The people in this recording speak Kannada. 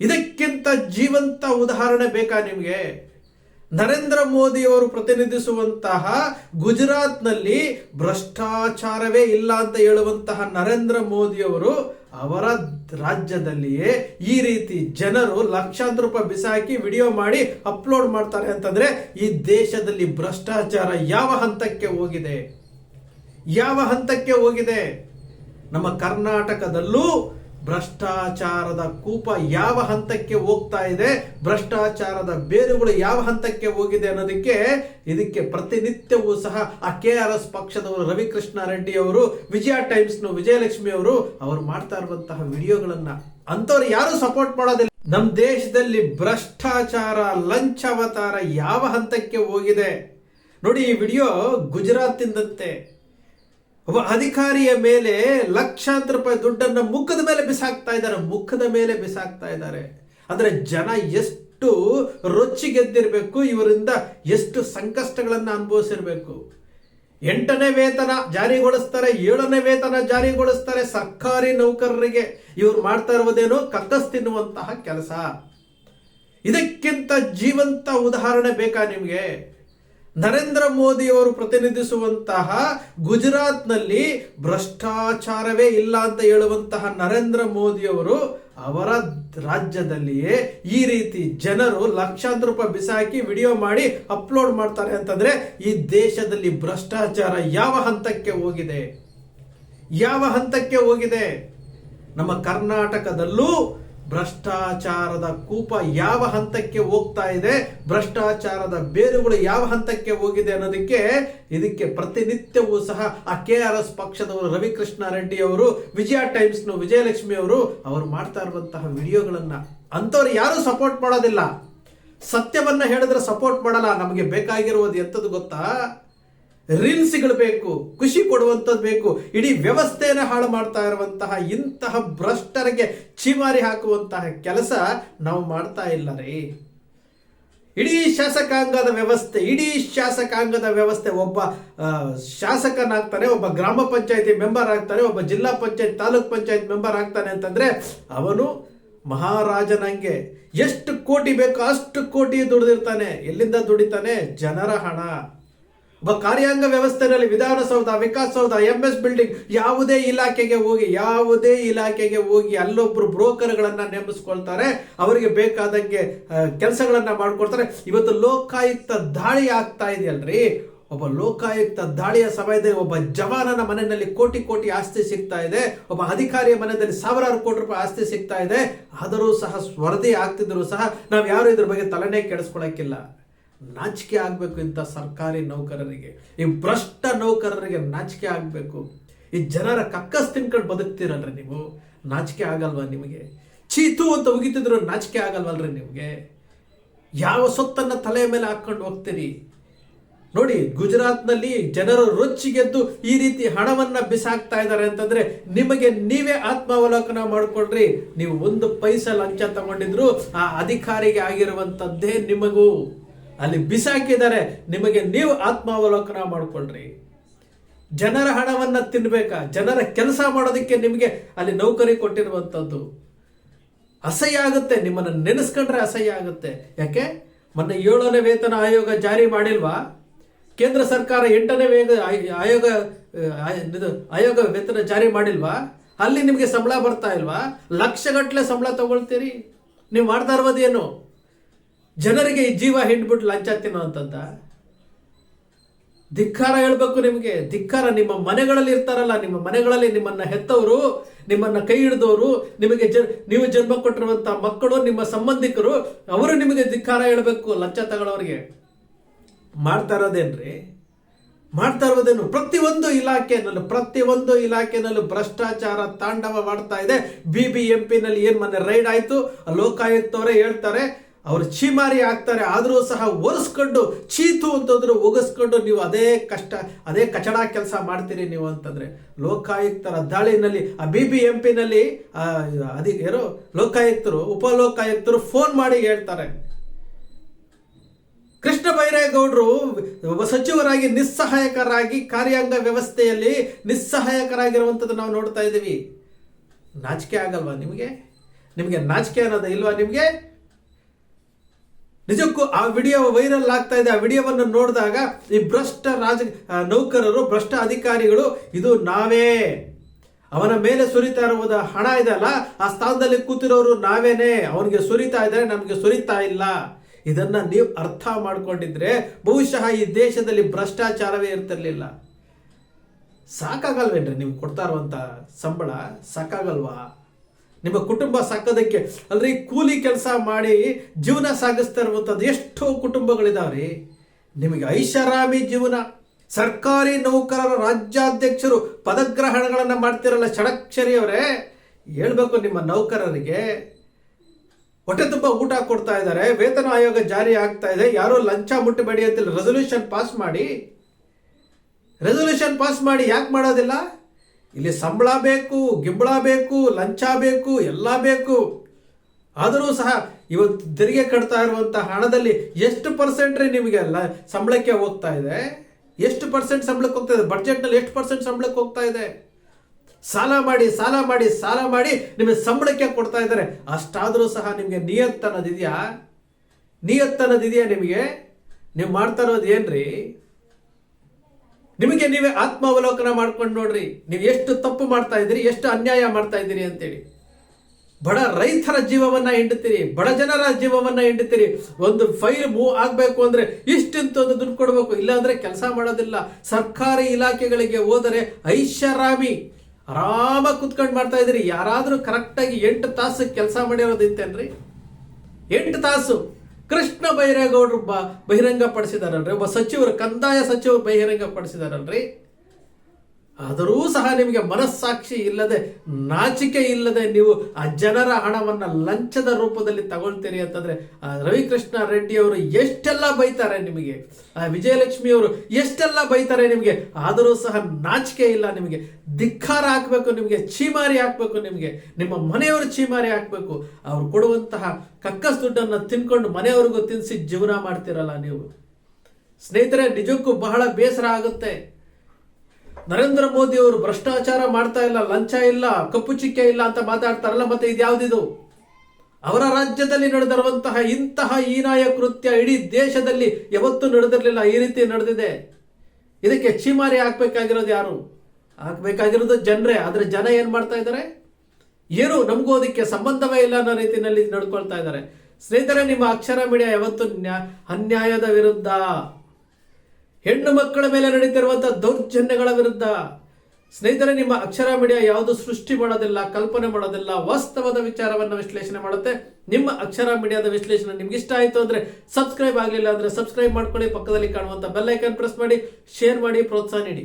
ಇದಕ್ಕಿಂತ ಜೀವಂತ ಉದಾಹರಣೆ ಬೇಕಾ ನಿಮಗೆ? ನರೇಂದ್ರ ಮೋದಿ ಅವರು ಪ್ರತಿನಿಧಿಸುವಂತಹ ಗುಜರಾತ್ನಲ್ಲಿ ಭ್ರಷ್ಟಾಚಾರವೇ ಇಲ್ಲ ಅಂತ ಹೇಳುವಂತಹ ನರೇಂದ್ರ ಮೋದಿ ಅವರು ಅವರ ರಾಜ್ಯದಲ್ಲಿಯೇ ಈ ರೀತಿ ಜನರು ಲಕ್ಷಾಂತರ ರೂಪಾಯಿ ಬಿಸಾಕಿ ವಿಡಿಯೋ ಮಾಡಿ ಅಪ್ಲೋಡ್ ಮಾಡ್ತಾರೆ ಅಂತಂದ್ರೆ ಈ ದೇಶದಲ್ಲಿ ಭ್ರಷ್ಟಾಚಾರ ಯಾವ ಹಂತಕ್ಕೆ ಹೋಗಿದೆ? ಯಾವ ಹಂತಕ್ಕೆ ಹೋಗಿದೆ? ನಮ್ಮ ಕರ್ನಾಟಕದಲ್ಲೂ ಭ್ರಷ್ಟಾಚಾರದ ಕೂಪ ಯಾವ ಹಂತಕ್ಕೆ ಹೋಗ್ತಾ ಇದೆ, ಭ್ರಷ್ಟಾಚಾರದ ಬೇರುಗಳು ಯಾವ ಹಂತಕ್ಕೆ ಹೋಗಿದೆ ಅನ್ನೋದಕ್ಕೆ ಇದಕ್ಕೆ ಪ್ರತಿನಿತ್ಯವೂ ಸಹ ಆ ಕೆ ಆರ್ ಎಸ್ ಪಕ್ಷದವರು ರವಿಕೃಷ್ಣ ರೆಡ್ಡಿ ಅವರು, ವಿಜಯ ಟೈಮ್ಸ್ ವಿಜಯಲಕ್ಷ್ಮಿ ಅವರು ಅವರು ಮಾಡ್ತಾ ಇರುವಂತಹ ವಿಡಿಯೋಗಳನ್ನ ಅಂಥವ್ರು ಯಾರು ಸಪೋರ್ಟ್ ಮಾಡೋದಿಲ್ಲ. ನಮ್ಮ ದೇಶದಲ್ಲಿ ಭ್ರಷ್ಟಾಚಾರ ಲಂಚಾವತಾರ ಯಾವ ಹಂತಕ್ಕೆ ಹೋಗಿದೆ? ನೋಡಿ ಈ ವಿಡಿಯೋ ಗುಜರಾತಿಂದಂತೆ. ಅಧಿಕಾರಿಯ ಮೇಲೆ ಲಕ್ಷಾಂತರ ರೂಪಾಯಿ ದುಡ್ಡನ್ನ ಮುಖದ ಮೇಲೆ ಬಿಸಾಕ್ತಾ ಇದ್ದಾರೆ, ಮುಖದ ಮೇಲೆ ಬಿಸಾಕ್ತಾ ಇದ್ದಾರೆ. ಅಂದ್ರೆ ಜನ ಎಷ್ಟು ರೊಚ್ಚಿಗೆದ್ದಿರಬೇಕು ಇವರಿಂದ ಎಷ್ಟು ಸಂಕಷ್ಟಗಳನ್ನು ಅನುಭವಿಸಿರಬೇಕು. ಎಂಟನೇ ವೇತನ ಜಾರಿಗೊಳಿಸ್ತಾರೆ, ಏಳನೇ ವೇತನ ಜಾರಿಗೊಳಿಸ್ತಾರೆ ಸರ್ಕಾರಿ ನೌಕರರಿಗೆ. ಇವ್ರು ಮಾಡ್ತಾ ಇರುವುದೇನು ಕಕ್ಕಸ್ ತಿನ್ನುವಂತಹ ಕೆಲಸ. ಇದಕ್ಕಿಂತ ಜೀವಂತ ಉದಾಹರಣೆ ಬೇಕಾ ನಿಮಗೆ? ನರೇಂದ್ರ ಮೋದಿ ಅವರು ಪ್ರತಿನಿಧಿಸುವಂತಹ ಗುಜರಾತ್ನಲ್ಲಿ ಭ್ರಷ್ಟಾಚಾರವೇ ಇಲ್ಲ ಅಂತ ಹೇಳುವಂತಹ ನರೇಂದ್ರ ಮೋದಿ ಅವರು ಅವರ ರಾಜ್ಯದಲ್ಲಿಯೇ ಈ ರೀತಿ ಜನರು ಲಕ್ಷಾಂತರ ರೂಪಾಯಿ ಬಿಸಾಕಿ ವಿಡಿಯೋ ಮಾಡಿ ಅಪ್ಲೋಡ್ ಮಾಡ್ತಾರೆ ಅಂತಂದ್ರೆ ಈ ದೇಶದಲ್ಲಿ ಭ್ರಷ್ಟಾಚಾರ ಯಾವ ಹಂತಕ್ಕೆ ಹೋಗಿದೆ? ಯಾವ ಹಂತಕ್ಕೆ ಹೋಗಿದೆ? ನಮ್ಮ ಕರ್ನಾಟಕದಲ್ಲೂ ಭ್ರಷ್ಟಾಚಾರದ ಕೂಪ ಯಾವ ಹಂತಕ್ಕೆ ಹೋಗ್ತಾ ಇದೆ, ಭ್ರಷ್ಟಾಚಾರದ ಬೇರುಗಳು ಯಾವ ಹಂತಕ್ಕೆ ಹೋಗಿದೆ ಅನ್ನೋದಕ್ಕೆ ಇದಕ್ಕೆ ಪ್ರತಿನಿತ್ಯವೂ ಸಹ ಆ ಕೆ ಆರ್ ಎಸ್ ಪಕ್ಷದವರು ರವಿಕೃಷ್ಣ ರೆಡ್ಡಿ ಅವರು, ವಿಜಯ ಟೈಮ್ಸ್ ವಿಜಯಲಕ್ಷ್ಮಿ ಅವರು ಅವರು ಮಾಡ್ತಾ ಇರುವಂತಹ ವಿಡಿಯೋಗಳನ್ನ ಅಂಥವ್ರು ಯಾರು ಸಪೋರ್ಟ್ ಮಾಡೋದಿಲ್ಲ. ಸತ್ಯವನ್ನ ಹೇಳಿದ್ರೆ ಸಪೋರ್ಟ್ ಮಾಡಲ್ಲ, ನಮಗೆ ಬೇಕಾಗಿರುವುದು ಎಂಥದ್ದು ಗೊತ್ತಾ? ರೀಲ್ಸ್ಗಳು ಬೇಕು, ಖುಷಿ ಕೊಡುವಂಥದ್ದು ಬೇಕು, ಇಡೀ ವ್ಯವಸ್ಥೆಯನ್ನು ಹಾಳು ಮಾಡ್ತಾ ಇರುವಂತಹ ಇಂತಹ ಭ್ರಷ್ಟರಿಗೆ ಚಿಮಾರಿ ಹಾಕುವಂತಹ ಕೆಲಸ ನಾವು ಮಾಡ್ತಾ ಇಲ್ಲ ರೀ. ಇಡೀ ಶಾಸಕಾಂಗದ ವ್ಯವಸ್ಥೆ, ಇಡೀ ಶಾಸಕಾಂಗದ ವ್ಯವಸ್ಥೆ ಒಬ್ಬ ಶಾಸಕನಾಗ್ತಾನೆ, ಒಬ್ಬ ಗ್ರಾಮ ಪಂಚಾಯತಿ ಮೆಂಬರ್ ಆಗ್ತಾನೆ, ಒಬ್ಬ ಜಿಲ್ಲಾ ಪಂಚಾಯತ್, ತಾಲೂಕ್ ಪಂಚಾಯತ್ ಮೆಂಬರ್ ಆಗ್ತಾನೆ ಅಂತಂದ್ರೆ ಅವನು ಮಹಾರಾಜನಂಗೆ ಎಷ್ಟು ಕೋಟಿ ಬೇಕೋ ಅಷ್ಟು ಕೋಟಿ ದುಡಿದಿರ್ತಾನೆ. ಎಲ್ಲಿಂದ ದುಡಿತಾನೆ? ಜನರ ಹಣ. ಕಾರ್ಯಾಂಗ ವ್ಯವಸ್ಥೆಯಲ್ಲಿ Vidhanasoudha, Vikasasoudha M S building ಯಾವುದೇ ಇಲಾಖೆಗೆ ಹೋಗಿ, ಯಾವುದೇ ಇಲಾಖೆಗೆ ಹೋಗಿ ಅಲ್ಲೊಬ್ರು ಬ್ರೋಕರ್ಗಳನ್ನ ನೇಮಿಸ್ಕೊಳ್ತಾರೆ. ಅವರಿಗೆ ಬೇಕಾದಂಗೆ ಕೆಲಸಗಳನ್ನ ಮಾಡ್ಕೊಡ್ತಾರೆ. ಇವತ್ತು ಲೋಕಾಯುಕ್ತ ದಾಳಿ ಆಗ್ತಾ ಇದೆಯಲ್ರಿ? ಒಬ್ಬ ಲೋಕಾಯುಕ್ತ ದಾಳಿಯ ಸಮಯದಲ್ಲಿ ಒಬ್ಬ ಜವಾನನ ಮನೆಯಲ್ಲಿ ಕೋಟಿ ಕೋಟಿ ಆಸ್ತಿ ಸಿಗ್ತಾ ಇದೆ. ಒಬ್ಬ ಅಧಿಕಾರಿಯ ಮನೆಯಲ್ಲಿ ಸಾವಿರಾರು ಕೋಟಿ ರೂಪಾಯಿ ಆಸ್ತಿ ಸಿಗ್ತಾ ಇದೆ. ಆದರೂ ಸಹ ವರದಿ ಆಗ್ತಿದ್ರು ಸಹ ನಾವು ಯಾರು ಇದ್ರ ಬಗ್ಗೆ ತಲೆನೇ ಕೆಡಿಸ್ಕೊಳಕ್ಕಿಲ್ಲ. ನಾಚಿಕೆ ಆಗಬೇಕು ಇಂಥ ಸರ್ಕಾರಿ ನೌಕರರಿಗೆ. ಈ ಭ್ರಷ್ಟ ನೌಕರರಿಗೆ ನಾಚಿಕೆ ಆಗಬೇಕು. ಈ ಜನರ ಕಕ್ಕಸ್ ತಿನ್ಕೊಂಡು ಬದುಕ್ತೀರಲ್ರಿ ನೀವು? ನಾಚಿಕೆ ಆಗಲ್ವಾ ನಿಮಗೆ? ಚೀತು ಅಂತ ಉಗಿತಿದ್ರು ನಾಚಿಕೆ ಆಗಲ್ವಲ್ರಿ ನಿಮಗೆ? ಯಾವ ಸೊತ್ತನ್ನ ತಲೆಯ ಮೇಲೆ ಹಾಕ್ಕೊಂಡು ಹೋಗ್ತೀರಿ? ನೋಡಿ, ಗುಜರಾತ್ನಲ್ಲಿ ಜನರು ರೊಚ್ಚಿಗೆದ್ದು ಈ ರೀತಿ ಹಣವನ್ನ ಬಿಸಾಕ್ತಾ ಇದ್ದಾರೆ ಅಂತಂದ್ರೆ ನಿಮಗೆ ನೀವೇ ಆತ್ಮಾವಲೋಕನ ಮಾಡ್ಕೊಳ್ರಿ. ನೀವು ಒಂದು ಪೈಸೆ ಲಂಚ ತಗೊಂಡಿದ್ರು ಆ ಅಧಿಕಾರಿಗೆ ಆಗಿರುವಂತದ್ದೇ ನಿಮಗೂ. ಅಲ್ಲಿ ಬಿಸಾಕಿದರೆ ನಿಮಗೆ ನೀವು ಆತ್ಮಾವಲೋಕನ ಮಾಡಿಕೊಳ್ಳ್ರಿ ಜನರ ಹಣವನ್ನ ತಿನ್ನಬೇಕಾ ಜನರ ಕೆಲಸ ಮಾಡೋದಕ್ಕೆ ನಿಮಗೆ ಅಲ್ಲಿ ನೌಕರಿ ಕೊಟ್ಟಿರುವಂಥದ್ದು. ಅಸಹ್ಯ ಆಗುತ್ತೆ. ನಿಮ್ಮನ್ನು ನೆನೆಸ್ಕೊಂಡ್ರೆ ಅಸಹ್ಯ ಆಗುತ್ತೆ. ಯಾಕೆ? ಮೊನ್ನೆ ಏಳನೇ ವೇತನ ಆಯೋಗ ಜಾರಿ ಮಾಡಿಲ್ವಾ? ಕೇಂದ್ರ ಸರ್ಕಾರ ಎಂಟನೇ ವೇಗ ಆಯೋಗ ಆಯೋಗ ವೇತನ ಜಾರಿ ಮಾಡಿಲ್ವಾ? ಅಲ್ಲಿ ನಿಮಗೆ ಸಂಬಳ ಬರ್ತಾ ಇಲ್ವಾ? ಲಕ್ಷಗಟ್ಟಲೆ ಸಂಬಳ ತಗೊಳ್ತೀರಿ. ನೀವು ಮಾಡ್ತಾ ಇರೋದೇನು ಜನರಿಗೆ ಜೀವ ಹಿಂಡ್ಬಿಟ್ಟು ಲಂಚ ತಿನ್ನುವಂಥದ್ದ ಧಿಕ್ಕಾರ ಹೇಳಬೇಕು ನಿಮಗೆ. ಧಿಕ್ಕಾರ ನಿಮ್ಮ ಮನೆಗಳಲ್ಲಿ ಇರ್ತಾರಲ್ಲ, ನಿಮ್ಮ ಮನೆಗಳಲ್ಲಿ ನಿಮ್ಮನ್ನ ಹೆತ್ತವರು, ನಿಮ್ಮನ್ನ ಕೈ ಹಿಡಿದವರು, ನಿಮಗೆ ನೀವು ಜನ್ಮ ಕೊಟ್ಟಿರುವಂತಹ ಮಕ್ಕಳು, ನಿಮ್ಮ ಸಂಬಂಧಿಕರು, ಅವರು ನಿಮಗೆ ಧಿಕ್ಕಾರ ಹೇಳಬೇಕು, ಲಂಚ ತಗೊಳ್ಳೋರಿಗೆ. ಮಾಡ್ತಾ ಇರೋದೇನ್ರಿ? ಮಾಡ್ತಾ ಇರೋದೇನು? ಪ್ರತಿಯೊಂದು ಇಲಾಖೆನಲ್ಲೂ ಪ್ರತಿಯೊಂದು ಇಲಾಖೆನಲ್ಲೂ ಭ್ರಷ್ಟಾಚಾರ ತಾಂಡವ ಮಾಡ್ತಾ ಇದೆ ಬಿ ಬಿ ಎಂ ಏನ್ ಮೊನ್ನೆ ರೈಡ್ ಆಯ್ತು? ಲೋಕಾಯುಕ್ತವರೇ ಹೇಳ್ತಾರೆ ಅವ್ರು ಛೀಮಾರಿ ಆಗ್ತಾರೆ, ಆದರೂ ಸಹ ಒರೆಸ್ಕೊಂಡು, ಚೀತು ಅಂತಂದ್ರೆ ಒಗಸ್ಕೊಂಡು ನೀವು ಅದೇ ಕಷ್ಟ, ಅದೇ ಕಚಡ ಕೆಲಸ ಮಾಡ್ತೀರಿ ನೀವು ಅಂತಂದ್ರೆ, ಲೋಕಾಯುಕ್ತರ ದಾಳಿನಲ್ಲಿ, ಆ ಬಿ ಬಿ ಎಂ ಪಿನಲ್ಲಿ ಅದಿ, ಯಾರು? ಲೋಕಾಯುಕ್ತರು ಫೋನ್ ಮಾಡಿ ಹೇಳ್ತಾರೆ. ಕೃಷ್ಣ ಬೈರೇಗೌಡರು ಸಚಿವರಾಗಿ, ನಿಸ್ಸಹಾಯಕರಾಗಿ ಕಾರ್ಯಾಂಗ ವ್ಯವಸ್ಥೆಯಲ್ಲಿ ನಿಸ್ಸಹಾಯಕರಾಗಿರುವಂಥದ್ದು ನಾವು ನೋಡ್ತಾ ಇದ್ದೀವಿ. ನಾಚಿಕೆ ಆಗಲ್ವಾ ನಿಮಗೆ? ನಿಮಗೆ ನಾಚಿಕೆ ಅನ್ನೋದು ಇಲ್ವಾ ನಿಮಗೆ? ನಿಜಕ್ಕೂ ಆ ವಿಡಿಯೋ ವೈರಲ್ ಆಗ್ತಾ ಇದೆ. ಆ ವಿಡಿಯೋವನ್ನು ನೋಡಿದಾಗ ಈ ಭ್ರಷ್ಟ ರಾಜ ನೌಕರರು, ಭ್ರಷ್ಟ ಅಧಿಕಾರಿಗಳು, ಇದು ನಾವೇ. ಅವನ ಮೇಲೆ ಸುರಿತಾ ಇರುವುದ ಹಣ ಇದಲ್ಲ ಆ ಸ್ಥಾನದಲ್ಲಿ ಕೂತಿರೋರು ನಾವೇನೆ? ಅವನಿಗೆ ಸುರಿತಾ ಇದ್ದಾರೆ ನಮಗೆ ಸುರಿತಾ ಇಲ್ಲ. ಇದನ್ನ ನೀವು ಅರ್ಥ ಮಾಡಿಕೊಂಡಿದ್ರೆ ಬಹುಶಃ ಈ ದೇಶದಲ್ಲಿ ಭ್ರಷ್ಟಾಚಾರವೇ ಇರ್ತಿರ್ಲಿಲ್ಲ. ಸಾಕಾಗಲ್ವೇನ್ರಿ? ನೀವು ಕೊಡ್ತಾ ಇರುವಂತ ಸಂಬಳ ಸಾಕಾಗಲ್ವಾ? ನಿಮ್ಮ ಕುಟುಂಬ ಸಾಕೋದಕ್ಕೆ ಅಲ್ರಿ ಕೂಲಿ ಕೆಲಸ ಮಾಡಿ ಜೀವನ ಸಾಗಿಸ್ತಾ ಇರುವಂಥದ್ದು ಎಷ್ಟೋ ಕುಟುಂಬಗಳಿದಾವ್ರಿ. ನಿಮಗೆ ಐಷಾರಾಮಿ ಜೀವನ, ಸರ್ಕಾರಿ ನೌಕರರ ರಾಜ್ಯಾಧ್ಯಕ್ಷರು ಪದಗ್ರಹಣಗಳನ್ನು ಮಾಡ್ತಿರಲ್ಲ ಷಡಕ್ಷರಿಯವರೇ. ಹೇಳ್ಬೇಕು ನಿಮ್ಮ ನೌಕರರಿಗೆ. ಹೊಟ್ಟೆ ತುಂಬ ಊಟ ಕೊಡ್ತಾ ಇದ್ದಾರೆ, ವೇತನ ಆಯೋಗ ಜಾರಿ ಆಗ್ತಾ ಇದೆ, ಯಾರೋ ಲಂಚ ಮುಟ್ಟಬೇಡಿ ಅಂತ ರೆಸೊಲ್ಯೂಷನ್ ಪಾಸ್ ಮಾಡಿ. ರೆಸೊಲ್ಯೂಷನ್ ಪಾಸ್ ಮಾಡಿ ಯಾಕೆ ಮಾಡೋದಿಲ್ಲ? ಇಲ್ಲಿ ಸಂಬಳ ಬೇಕು ಗಿಬ್ಬಳ ಬೇಕು, ಲಂಚ ಬೇಕು, ಎಲ್ಲ ಬೇಕು. ಆದರೂ ಸಹ ಇವತ್ತು ತೆರಿಗೆ ಕಟ್ತಾ ಇರುವಂಥ ಹಣದಲ್ಲಿ ಎಷ್ಟು ಪರ್ಸೆಂಟ್ ರೀ ನಿಮಗೆ ಅಲ್ಲ ಸಂಬಳಕ್ಕೆ ಹೋಗ್ತಾ ಇದೆ? ಎಷ್ಟು ಪರ್ಸೆಂಟ್ ಸಂಬಳಕ್ಕೆ ಹೋಗ್ತಾ ಇದೆ? ಬಡ್ಜೆಟ್ನಲ್ಲಿ ಎಷ್ಟು ಪರ್ಸೆಂಟ್ ಸಂಬಳಕ್ಕೆ ಹೋಗ್ತಾ ಇದೆ? ಸಾಲ ಮಾಡಿ ಸಾಲ ಮಾಡಿ ಸಾಲ ಮಾಡಿ ನಿಮಗೆ ಸಂಬಳಕ್ಕೆ ಕೊಡ್ತಾ ಇದ್ದಾರೆ. ಅಷ್ಟಾದರೂ ಸಹ ನಿಮಗೆ ನಿಯತ್ ಅನ್ನೋದಿದೆಯಾ ನಿಮಗೆ? ನೀವು ಮಾಡ್ತಾ ಇರೋದು ಏನ್ರಿ? ನಿಮಗೆ ನೀವೇ ಆತ್ಮಾವಲೋಕನ ಮಾಡ್ಕೊಂಡು ನೋಡ್ರಿ. ನೀವು ಎಷ್ಟು ತಪ್ಪು ಮಾಡ್ತಾ ಇದ್ದೀರಿ, ಎಷ್ಟು ಅನ್ಯಾಯ ಮಾಡ್ತಾ ಇದ್ದೀರಿ ಅಂತೇಳಿ. ಬಡ ರೈತರ ಜೀವವನ್ನ ಹಿಂಡುತ್ತೀರಿ, ಬಡ ಜನರ ಜೀವವನ್ನ ಹಿಂಡುತ್ತೀರಿ. ಒಂದು ಫೈಲ್ ಮೂವ್ ಆಗ್ಬೇಕು ಅಂದ್ರೆ ಇಷ್ಟಿಂತೊಂದು ದುಡ್ಡು ಕೊಡಬೇಕು. ಇಲ್ಲಾಂದ್ರೆ ಕೆಲಸ ಮಾಡೋದಿಲ್ಲ. ಸರ್ಕಾರಿ ಇಲಾಖೆಗಳಿಗೆ ಹೋದರೆ ಐಷಾರಾಮಿ ಆರಾಮ ಕುತ್ಕೊಂಡು ಮಾಡ್ತಾ ಇದ್ದೀರಿ. ಯಾರಾದರೂ ಕರೆಕ್ಟಾಗಿ ಎಂಟು ತಾಸು ಕೆಲಸ ಮಾಡಿರೋದಿತ್ತೇನ್ರಿ ಎಂಟು ತಾಸು. ಕೃಷ್ಣ ಬೈರೇಗೌಡರು ಬಹಿರಂಗ ಪಡಿಸಿದಾರಲ್ರಿ ಒಬ್ಬ ಸಚಿವರು ಕಂದಾಯ ಸಚಿವರು ಬಹಿರಂಗ ಪಡಿಸಿದಾರಲ್ರಿ ಆದರೂ ಸಹ ನಿಮಗೆ ಮನಸ್ಸಾಕ್ಷಿ ಇಲ್ಲದೆ, ನಾಚಿಕೆ ಇಲ್ಲದೆ ನೀವು ಆ ಜನರ ಹಣವನ್ನ ಲಂಚದ ರೂಪದಲ್ಲಿ ತಗೊಳ್ತೀರಿ ಅಂತಂದ್ರೆ, ಆ ರವಿಕೃಷ್ಣ ರೆಡ್ಡಿ ಅವರು ಎಷ್ಟೆಲ್ಲ ಬೈತಾರೆ ನಿಮಗೆ? ಆ ವಿಜಯಲಕ್ಷ್ಮಿ ಅವರು ಎಷ್ಟೆಲ್ಲ ಬೈತಾರೆ ನಿಮಗೆ? ಆದರೂ ಸಹ ನಾಚಿಕೆ ಇಲ್ಲ ನಿಮಗೆ. ಧಿಕ್ಕಾರ ಹಾಕಬೇಕು ನಿಮಗೆ ಚೀಮಾರಿ ಹಾಕಬೇಕು ನಿಮಗೆ. ನಿಮ್ಮ ಮನೆಯವರು ಚೀಮಾರಿ ಹಾಕಬೇಕು ಅವ್ರು ಕೊಡುವಂತಹ ಕಕ್ಕಸ್ ದುಡ್ಡನ್ನು ತಿನ್ಕೊಂಡು ಮನೆಯವ್ರಿಗೂ ತಿನ್ನಿಸಿ ಜೀವನ ಮಾಡ್ತಿರಲ್ಲ ನೀವು. ಸ್ನೇಹಿತರೆ, ನಿಜಕ್ಕೂ ಬಹಳ ಬೇಸರ ಆಗುತ್ತೆ. ನರೇಂದ್ರ ಮೋದಿ ಅವರು ಭ್ರಷ್ಟಾಚಾರ ಮಾಡ್ತಾ ಇಲ್ಲ, ಲಂಚ ಇಲ್ಲ, ಕಪ್ಪು ಚಿಕ್ಕೆ ಇಲ್ಲ ಅಂತ ಮಾತಾಡ್ತಾರಲ್ಲ, ಮತ್ತೆ ಇದ್ಯಾವ್ದಿದು? ಅವರ ರಾಜ್ಯದಲ್ಲಿ ನಡೆದಿರುವಂತಹ ಇಂತಹ ಹೀನಾಯ ಕೃತ್ಯ ಇಡೀ ದೇಶದಲ್ಲಿ ಯಾವತ್ತೂ ನಡೆದಿರಲಿಲ್ಲ, ಈ ರೀತಿ ನಡೆದಿದೆ. ಇದಕ್ಕೆ ಚೀಮಾರಿ ಹಾಕ್ಬೇಕಾಗಿರೋದು ಯಾರು? ಹಾಕ್ಬೇಕಾಗಿರೋದು ಜನರೇ, ಆದ್ರೆ ಜನ ಏನ್ ಮಾಡ್ತಾ ಇದ್ದಾರೆ ಏನು ನಮಗೂ ಅದಕ್ಕೆ ಸಂಬಂಧವೇ ಇಲ್ಲ ಅನ್ನೋ ರೀತಿಯಲ್ಲಿ ನಡ್ಕೊಳ್ತಾ ಇದ್ದಾರೆ ಸ್ನೇಹಿತರೆ, ನಿಮ್ಮ ಅಕ್ಷರ ಮೀಡಿಯಾ ಯಾವತ್ತು ನ್ಯಾ- ಅನ್ಯಾಯದ ವಿರುದ್ಧ. ಹೆಣ್ಣು ಮಕ್ಕಳ ಮೇಲೆ ನಡೀತಿರುವಂತಹ ದೌರ್ಜನ್ಯಗಳ ವಿರುದ್ಧ ಸ್ನೇಹಿತರೆ, ನಿಮ್ಮ ಅಕ್ಷರ ಮೀಡಿಯಾ ಯಾವುದು ಸೃಷ್ಟಿ ಮಾಡೋದಿಲ್ಲ, ಕಲ್ಪನೆ ಮಾಡೋದಿಲ್ಲ, ವಾಸ್ತವದ ವಿಚಾರವನ್ನು ವಿಶ್ಲೇಷಣೆ ಮಾಡುತ್ತೆ. ನಿಮ್ಮ ಅಕ್ಷರ ಮೀಡಿಯಾದ ವಿಶ್ಲೇಷಣೆ ನಿಮ್ಗೆ ಇಷ್ಟ ಆಯಿತು ಅಂದ್ರೆ ಸಬ್ಸ್ಕ್ರೈಬ್ ಆಗಲಿಲ್ಲ ಅಂದ್ರೆ ಸಬ್ಸ್ಕ್ರೈಬ್ ಮಾಡ್ಕೊಳ್ಳಿ. ಪಕ್ಕದಲ್ಲಿ ಕಾಣುವಂತ ಬೆಲ್ ಐಕಾನ್ ಪ್ರೆಸ್ ಮಾಡಿ, ಶೇರ್ ಮಾಡಿ, ಪ್ರೋತ್ಸಾಹ ನೀಡಿ.